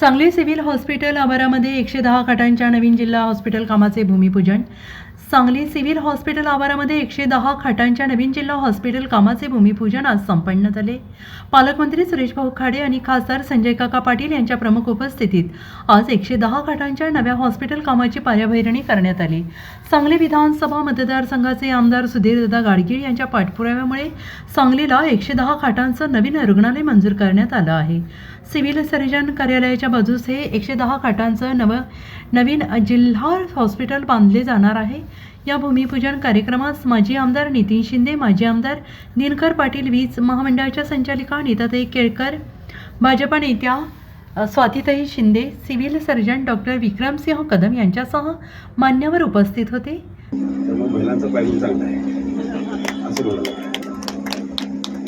Sangli civil hospital आवारामध्ये एकशे दहा खाटांच्या नवीन जिल्हा हॉस्पिटल कामाचे भूमिपूजन. सांगली सिव्हिल हॉस्पिटल आवारामध्ये एकशे दहा खाटांच्या नवीन जिल्हा हॉस्पिटल कामाचे भूमिपूजन आज संपन्न झाले. पालकमंत्री सुरेश भाऊ खाडे आणि खासदार संजय काका पाटील यांच्या प्रमुख उपस्थितीत आज एकशे दहा खाटांच्या नव्या हॉस्पिटल कामाची पायाभरणी करण्यात आली. सांगली विधानसभा मतदारसंघाचे आमदार सुधीरदादा गाडगीळ यांच्या पाठपुराव्यामुळे सांगलीला एकशे दहा खाटांचं नवीन रुग्णालय मंजूर करण्यात आलं आहे. सिव्हिल सर्जन कार्यालयाच्या बाजूस हे एकशे दहा खाटांचं नव नवीन जिल्हा हॉस्पिटल बांधले जाणार आहे. या भूमिपूजन कार्यक्रमास माजी आमदार नितीन शिंदे माजी आमदार दिनकर पाटील वीज महामंडळाच्या संचालिका नीताताई केळकर भाजपा नेत्या स्वातीताई Shinde civil surgeon doctor Vikramsinh Kadam यांच्यासह मान्यवर उपस्थित होते.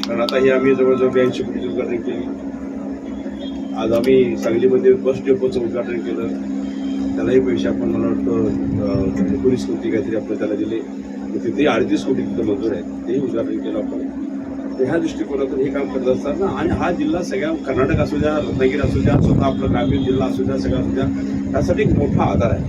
कारण आता ही आम्ही जवळजवळ ब्याऐंशी कोटीचं उद्घाटन केली. आज आम्ही सांगलीमध्ये बस डेपोचं उद्घाटन केलं. त्यालाही पैसे आपण मला वाटतं एकोणीस कोटी काहीतरी आपण त्याला दिले. मग तिथेही अडतीस कोटी तिथं मंजूर आहे तेही उदाहरण केलं आपण. तर ह्या दृष्टिकोनातून हे काम करत असताना आणि हा जिल्हा सगळ्या कर्नाटक असू द्या रत्नागिरी असू द्या स्वतः आपला ग्रामीण जिल्हा असू द्या सगळा असू द्या त्यासाठी एक मोठा आधार आहे.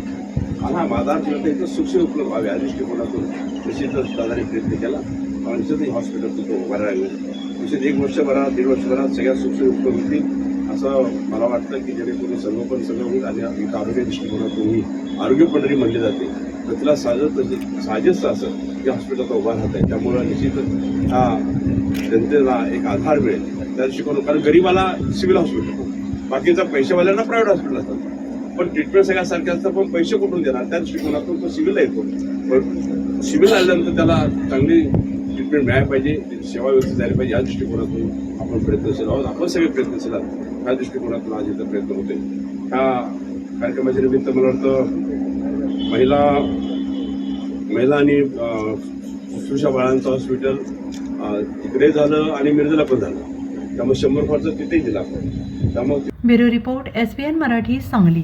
आणि हा आधार ठेवता इथं सुखसोयी उपलब्ध व्हावे या दृष्टिकोनातून निश्चितच दादाने प्रयत्न केला. आणि निश्चित हॉस्पिटल तो उभारायला राहिलं निश्चित एक वर्षभरात दीड वर्षभरात सगळ्या सुक्षी उपलब्ध होतील. असं मला वाटतं की जेणेकरून संगोपन सगळं होईल आणि एक आरोग्य दृष्टिकोनातूनही आरोग्य पंढरी म्हणली जाते. तर तिला साजत साजेच असं या हॉस्पिटलचा उभा राहत आहे त्यामुळं निश्चितच हा जनतेला एक आधार मिळेल. त्या दृष्टिकोन कारण गरीबाला सिव्हिल हॉस्पिटल बाकीचा पैशावाल्यांना प्रायव्हेट हॉस्पिटल असतात. पण ट्रीटमेंट सगळ्यासारख्या असतं पण पैसे कुठून देणार? त्या दृष्टिकोनातून तो सिव्हिलला येतो. पण सिव्हिल आल्यानंतर त्याला चांगली ट्रीटमेंट मिळायला पाहिजे सेवा व्यवस्थित झाली पाहिजे या दृष्टिकोनातून आपण प्रयत्नशील आहोत. आपण सगळे प्रयत्नशील आहोत त्या दृष्टिकोनातून आज इथं प्रयत्न होते ह्या कार्यक्रमाच्या निमित्त मला वाटतं महिला महिला आणि अं, बाळांचं हॉस्पिटल तिकडे झालं आणि मिरजेला पण झालं. त्यामुळे शंभर खर्च तिथेही दिला आपण. त्यामुळे bureau report S Marathi Sangli.